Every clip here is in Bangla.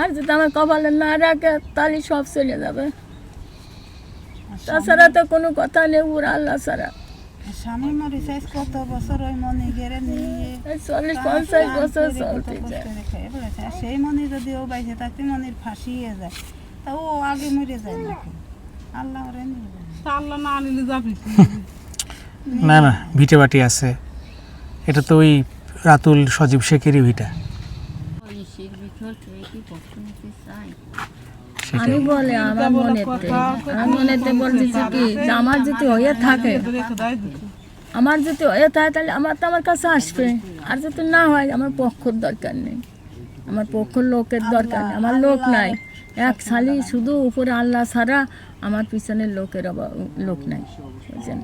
আর যদি আমার কপালে না রাখে তাহলে সব চলে যাবে। তাছাড়া তো কোনো কথা নেই ওর আল্লাহ ছাড়া। স্বামী কত বছর ওই মনি গেড়ে নিয়ে। চল্লিশ পঞ্চাশ বছর চলতে যায় সেই মনি যদি ও বাইসে থাকতে মনির ফাঁসিয়ে যায় তা ও আগে মরে যায় নাকি? আল্লাহ ওরে আল্লাহ না নিলে যাবি না না ভিটে বাটি আছে। এটা তো ওই রাতুল সজীব শেখেরই ভিটা। আমি বলে আমার মনেতে মনেতে কি, যে আমার যদি হয়ে থাকে, আমার যদি হয়ে থাকে, তাহলে আমার তো আমার কাছে আসবে। আর যদি না হয়, আমার পক্ষর দরকার নেই। আমার পক্ষর লোকের দরকার নেই। আমার লোক নাই। এক শালি শুধু উপরে আল্লাহ ছাড়া আমার পিছনের লোকের অভাব লোক নাই। বুঝছেন?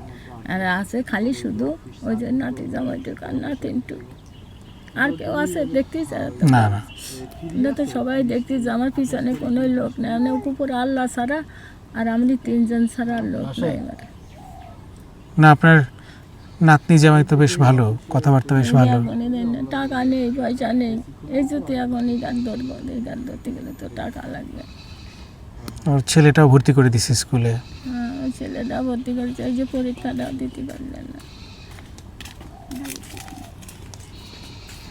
আর আছে খালি শুধু ওই যে নাতি জামাইটুক আর নাতিনটুক। আর কেউ আছে দেখতেই না না। এটা তো সবাই দেখতেছে আমার পিছনে কোনো লোক নেই। অনেক উপরে আল্লাহ ছাড়া আর আমি তিনজন ছাড়া আর লোক নাই না আপনার নাতনি জামাই তো বেশ ভালো কথাবার্তা বেশ ভালো। টাকা নেই পয়সা নেই এই যদি এখন এই গান ধরবো এই গান ধরতে গেলে তো টাকা লাগবে। ওর ছেলেটাও ভর্তি করে দিছে স্কুলে। হ্যাঁ ছেলেটা ভর্তি করেছে এই যে পরীক্ষাটা দিতে পারলেন না।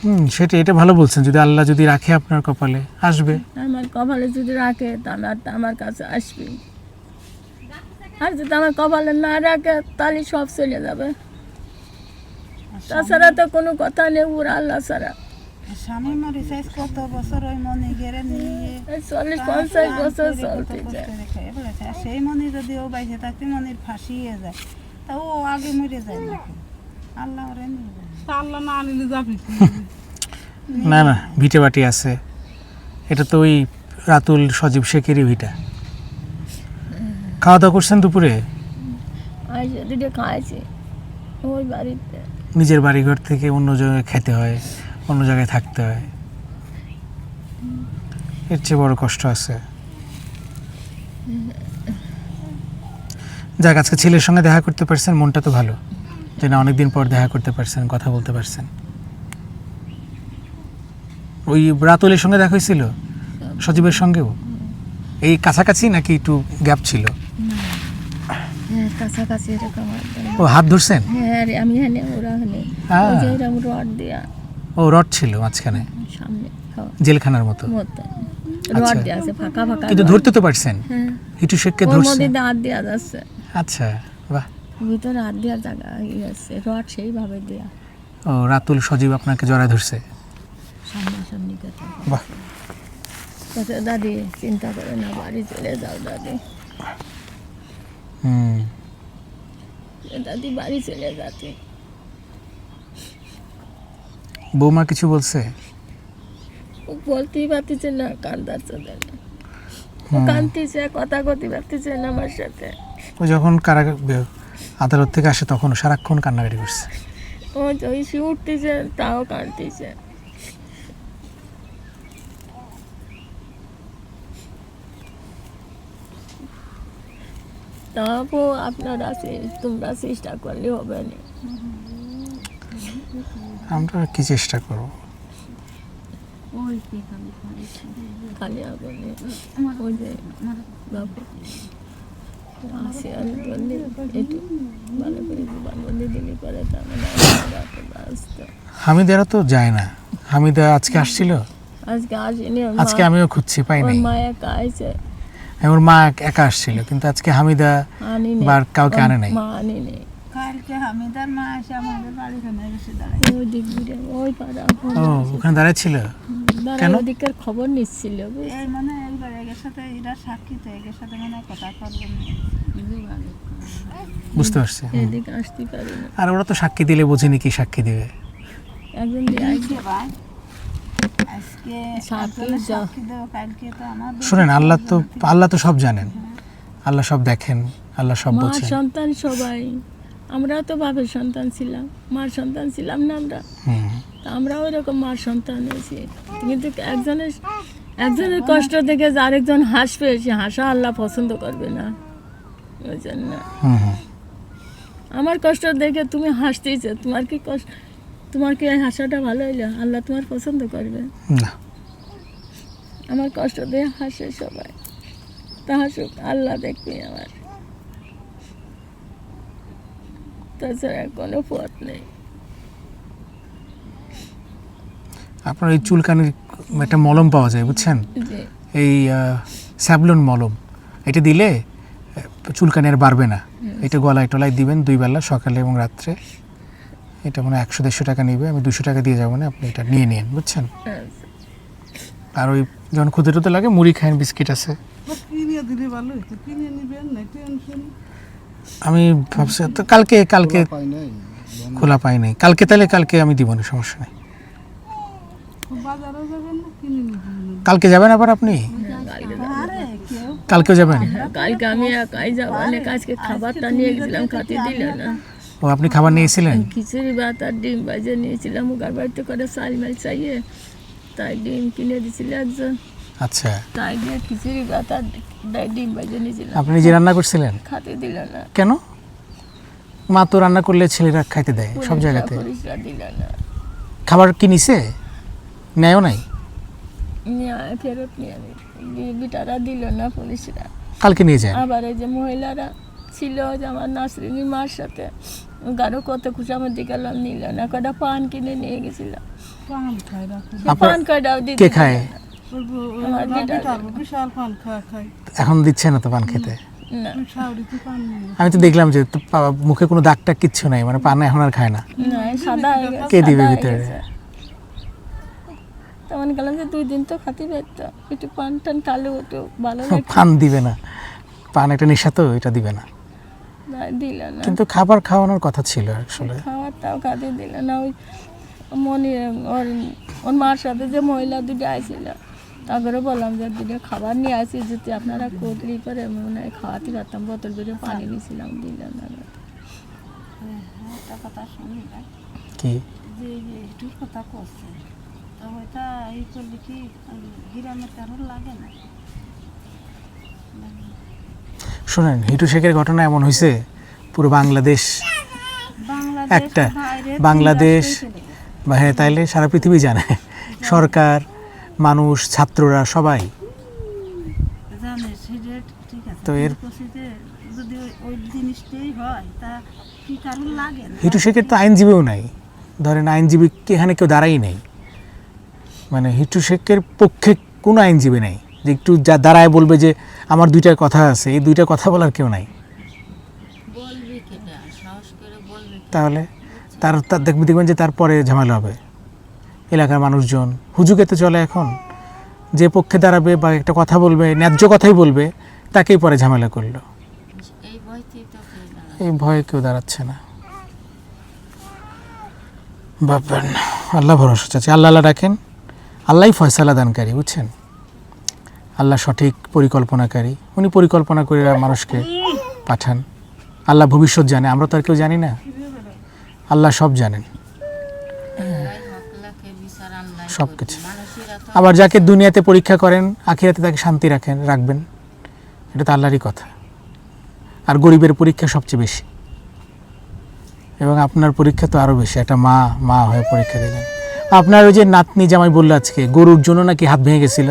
হুম সেটা এটা ভালো বলছেন যদি আল্লাহ যদি রাখে আপনার কপালে আসবে। আমার কপালে যদি রাখে তাহলে আর আমার কাছে আসবে। আর যদি আমার কপালে না রাখে তাহলে সব চলে যাবে। তাছাড়া তো কোনো কথা নেই ওর আল্লাহ ছাড়া। স্বামী মরি কত বছর ওই মনি গেড়ে নিয়ে? চল্লিশ পঞ্চাশ বছর চলতে যায়। সেই মনি যদি ও বাইসে থাকতে মনির ফাঁসিয়ে যায়। তা ও আগে মরে যায় নাকি? আল্লাহ ওরে নিয়ে আল্লাহ না না ভিটে বাটি আছে। এটা তো ওই রাতুল সজীব শেখেরই ভিটা। খাওয়া দাওয়া করছেন দুপুরে? নিজের বাড়িঘর থেকে অন্য জায়গায় খেতে হয় অন্য জায়গায় থাকতে হয়। এর চেয়ে বড় কষ্ট আছে। যাক আজকে ছেলের সঙ্গে দেখা করতে পারছেন মনটা তো ভালো। যে না অনেকদিন পর দেখা করতে পারছেন কথা বলতে পারছেন। ওই রাতুলের সঙ্গে দেখা হয়েছিল? সজীবের সঙ্গেও? এই কাছাকাছি নাকি একটু গ্যাপ ছিল? হ্যাঁ কাছাকাছি এরকম ও হাত ধরছেন? হ্যাঁ আমি হ্যাঁ ওরা। ওই যে এরকম রড দেয়া। ও রড ছিল মাঝখানে? সামনে জেলখানার মতো? আচ্ছা। রড দেওয়া আছে ফাঁকা ফাঁকা কিন্তু ধরতে তো পারছেন? হ্যাঁ। হিটু শেখকে ওর ধরছেন দিয়ে যাচ্ছে। আচ্ছা। ভিতরে হাত দেওয়ার জায়গা ইয়ে আছে রড সেইভাবে দেয়া। ও রাতুল সজীব আপনাকে জড়ায় ধরছে? সামনাসামনি কথা বাহ। কথা দাদি চিন্তা করে না বাড়ি চলে যাও দাদি। হুম। দাদি বাড়ি চলে যাচ্ছে। বৌমা কিছু বলছে? ও বলতেই পারতেছে না কান্দাচ্ছে দেন ও হুম। কান্দতেছে কথা করতে পারতেছে না আমার সাথে। ও যখন কারা আদালত থেকে আসে তখন সারাক্ষণ কান্নাকাটি করছে। ও উঠতেছে তাও কাঁদতেছে। তারপর আপনারা তোমরা চেষ্টা করলে হবে না। আমরা কি চেষ্টা করব? খালি হবে ওই যে বাবু আসে আমি বললি একটু ভালো করে জবানবন্দি দিলি পরে মানে হামিদারা তো যায় না। হামিদা আজকে আসছিল? আজকে আসেনি আজকে আমিও খুঁজছি পাই নাই। মা একা আছে ওর মা একা আসছিল কিন্তু আজকে হামিদা বা কাউকে আনে নাই। মা পাড়া ও ওখানে দাঁড়ায় ছিল কেন? ওদিকের খবর নিচ্ছিল এই মানে এইবার সাথে এরা সাক্ষী তো এগের সাথে মানে কথা করবেন বুঝতে পারছি। পারিনি আর ওরা তো সাক্ষী দিলে বোঝেনি কি সাক্ষী দিবে। শোনেন আল্লাহ তো আল্লাহ তো সব জানেন। আল্লাহ সব দেখেন আল্লাহ সব বোঝেন। সন্তান সবাই। আমরাও তো বাপের সন্তান ছিলাম মার সন্তান ছিলাম না আমরা। আমরাও এরকম মার সন্তান হয়েছি। কিন্তু একজনের একজনের কষ্ট থেকে যে আরেকজন হাসবে সে হাসা আল্লাহ পছন্দ করবে না। ওই জন্য। আমার কষ্ট দেখে তুমি হাসতেইছো। তোমার কি কষ্ট? তোমার কি হাসাটা ভালো হইল? আল্লাহ তোমার পছন্দ করবে। না। আমার কষ্ট দিয়ে হাসে সবাই। তা হাসুক আল্লাহ দেখবে আমার। তাছাড়া কোনো পথ নেই। আপনার এই চুলকানির একটা মলম পাওয়া যায় বুঝছেন? এই স্যাবলন মলম। এটা দিলে চুলকানি আর বাড়বে না। এটা গলায় টলায় দিবেন দুই বেলা সকালে এবং রাত্রে। এটা মানে একশো দেড়শো টাকা নিবে আমি দুশো টাকা দিয়ে যাব না আপনি এটা নিয়ে নিন বুঝছেন? আর ওই যখন খুদে টুতে লাগে মুড়ি খায়েন বিস্কিট আছে। কিনে দিলে ভালো হতো কিনে নিবেন না টেনশন আমি ভাবছি তো কালকে কালকে খোলা পাই নাই কালকে তাহলে কালকে আমি দিব না সমস্যা নেই। বাজারে যাবেন না কিনে নিবেন কালকে যাবেন আবার আপনি? কালকেও যাবেন? কালকে আমি একাই যাব অনেক আজকে খাবারটা নিয়ে গেছিলাম খাতে দিল না। ও আপনি খাবার নিয়েছিলেন? খিচুড়ি ভাত আর ডিম বাজে নিয়েছিলাম ওগার বাড়িতে করে চাল মাল চাইয়ে তাই ডিম কিনে দিছিল একজন। আচ্ছা। তাই দিয়ে খিচুড়ি ভাত আর ডিম বাজে নিয়েছিলাম। আপনি নিজে রান্না করছিলেন? খাতে দিল না। কেন? মা তো রান্না করলে ছেলেরা খাইতে দেয় সব জায়গাতে। খাবার কি নিছে? নেয়ও নাই? ফেরত নিয়ে আমি দিল না পুলিশরা। কালকে নিয়ে যায়? আবার এই যে মহিলারা ছিল যে আমার নাসরিনীর মার সাথে গারো কত গেলাম নিল না কটা পান কিনে নিয়ে গেছিলাম পান দিতে খায়? এখন দিচ্ছে না তো পান খেতে? আমি তো দেখলাম যে মুখে কোনো দাগ টাগ কিচ্ছু নাই মানে পান এখন আর খায় না। না সাদা কে দিবে ভিতরে? তখন গেলাম যে দুই দিন তো খাতে পারতো একটু পান টান খালে একটু ভালো লাগতো পান দিবে না। পান একটা নেশা তো এটা দিবে না। না, দিল না। কিন্তু খাবার খাওয়ানোর কথা ছিল আসলে। খাওয়ারটাও খাতে দিল না ওই মনে ওর ওর মার সাথে যে মহিলা দুটো আইছিল তারপরে বললাম যে দুটো খাবার নিয়ে আসি যদি আপনারা পরে আমি মনে হয় খাওয়াতে পারতাম বোতল করে পানি দিয়েছিলাম দিল না। একটা কথা শুনি না কি কথা করছে তো ওইটা এই করলে কি গ্রামের কারোর লাগে না। শোনেন হিটু শেখের ঘটনা এমন হয়েছে পুরো বাংলাদেশ একটা বাংলাদেশ। বা হ্যাঁ তাইলে সারা পৃথিবী জানে। সরকার মানুষ ছাত্ররা সবাই। তো এর- হিটু শেখের তো আইনজীবীও নাই। ধরেন আইনজীবী কি এখানে কেউ দাঁড়াই নেই। মানে হিটু শেখের পক্ষে কোনো আইনজীবী নেই। যে একটু যা দাঁড়ায় বলবে যে আমার দুইটা কথা আছে এই দুইটা কথা বলার কেউ নাই। তাহলে তার তার দেখবে দেখবেন যে তারপরে ঝামেলা হবে। এলাকার মানুষজন হুজুকে তো চলে এখন। যে পক্ষে দাঁড়াবে বা একটা কথা বলবে ন্যায্য কথাই বলবে তাকেই পরে ঝামেলা করল। এই ভয়ে কেউ দাঁড়াচ্ছে না। না। আল্লাহ ভরসা চাচ্ছি। আল্লাহ আল্লাহ ডাকেন। আল্লাহই ফয়সালা দানকারী, বুঝছেন? আল্লাহ সঠিক পরিকল্পনাকারী। উনি পরিকল্পনা করে মানুষকে পাঠান। আল্লাহ ভবিষ্যৎ জানে, আমরা তো আর কেউ জানি না। আল্লাহ সব জানেন। সব কিছু আবার যাকে দুনিয়াতে পরীক্ষা করেন, আখিরাতে তাকে শান্তি রাখেন, রাখবেন, এটা তো আল্লাহরই কথা। আর গরিবের পরীক্ষা সবচেয়ে বেশি। এবং আপনার পরীক্ষা তো আরও বেশি। একটা মা মা হয়ে পরীক্ষা দিলেন। আপনার ওই যে নাতনি জামাই বলল আজকে গরুর জন্য নাকি হাত ভেঙে গেছিল?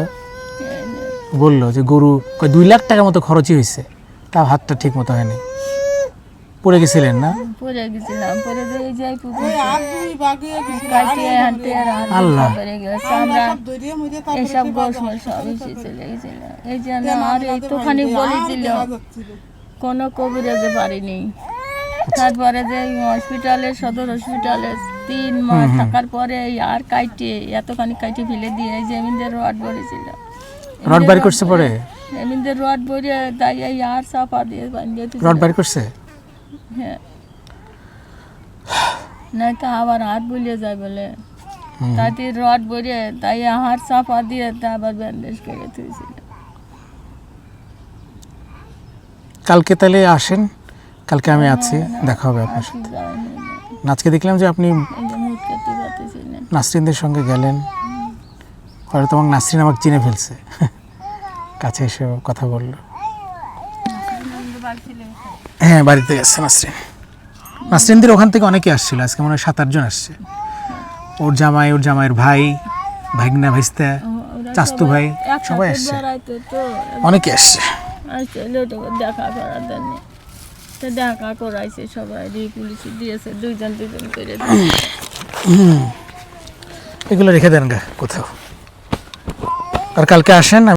বলল যে গরু দুই লাখ টাকার মতো খরচই হয়েছে তাও হাতটা ঠিক মতো হয়নি। পড়ে গেছিলেন না? গেছিলাম যাই পুকুর কাটিয়ে হাঁটতে আর আল্লাহ। পরে গেছে আমরা সব গোস এসে চলে গেছিল। এই যে আমি আর একটুখানি বলেছিল কোনো কবিরাজে পারিনি। তারপরে যে হসপিটালে সদর হসপিটালে তিন মাস থাকার পরে আর কাইটে এতখানি কাইটে ফেলে দিয়ে এমিনদের রড ভরেছিল। রড বাড়ি করছে পরে? এমিনদের রড ভরে তাই এই আর চাপা দিয়ে বাঁধিয়ে। রড বাড়ি করছে? হ্যাঁ। নাই তো আবার হাত বুলিয়ে যায় বলে। তাতে রড ভরে তাই হাত চাপা দিয়ে তা আবার ব্যান্ডেজ করে থুয়েছিল কালকে তাহলে আসেন কালকে আমি আছি দেখা হবে আপনার সাথে। আজকে দেখলাম যে আপনি নাসরিনদের সঙ্গে গেলেন। হয়তো তোমার নাসরিন আমাকে চিনে ফেলছে। কাছে এসে কথা বলল। হ্যাঁ বাড়িতে গেছে নাসরিন। নাসরিনদের ওখান থেকে অনেকে আসছিল আজকে মনে হয় সাত আটজন আসছে। ওর জামাই ওর জামাইয়ের ভাই ভাগনা ভাইস্তা চাস্তু ভাই সবাই আসছে। অনেকে আসছে। দেখা করার জন্য। দেখা করাইছে সবাই পুলিশ দিয়েছে, দুইজন দুইজন করে। এগুলো রেখে দেন গা কোথাও। আর কালকে আসেন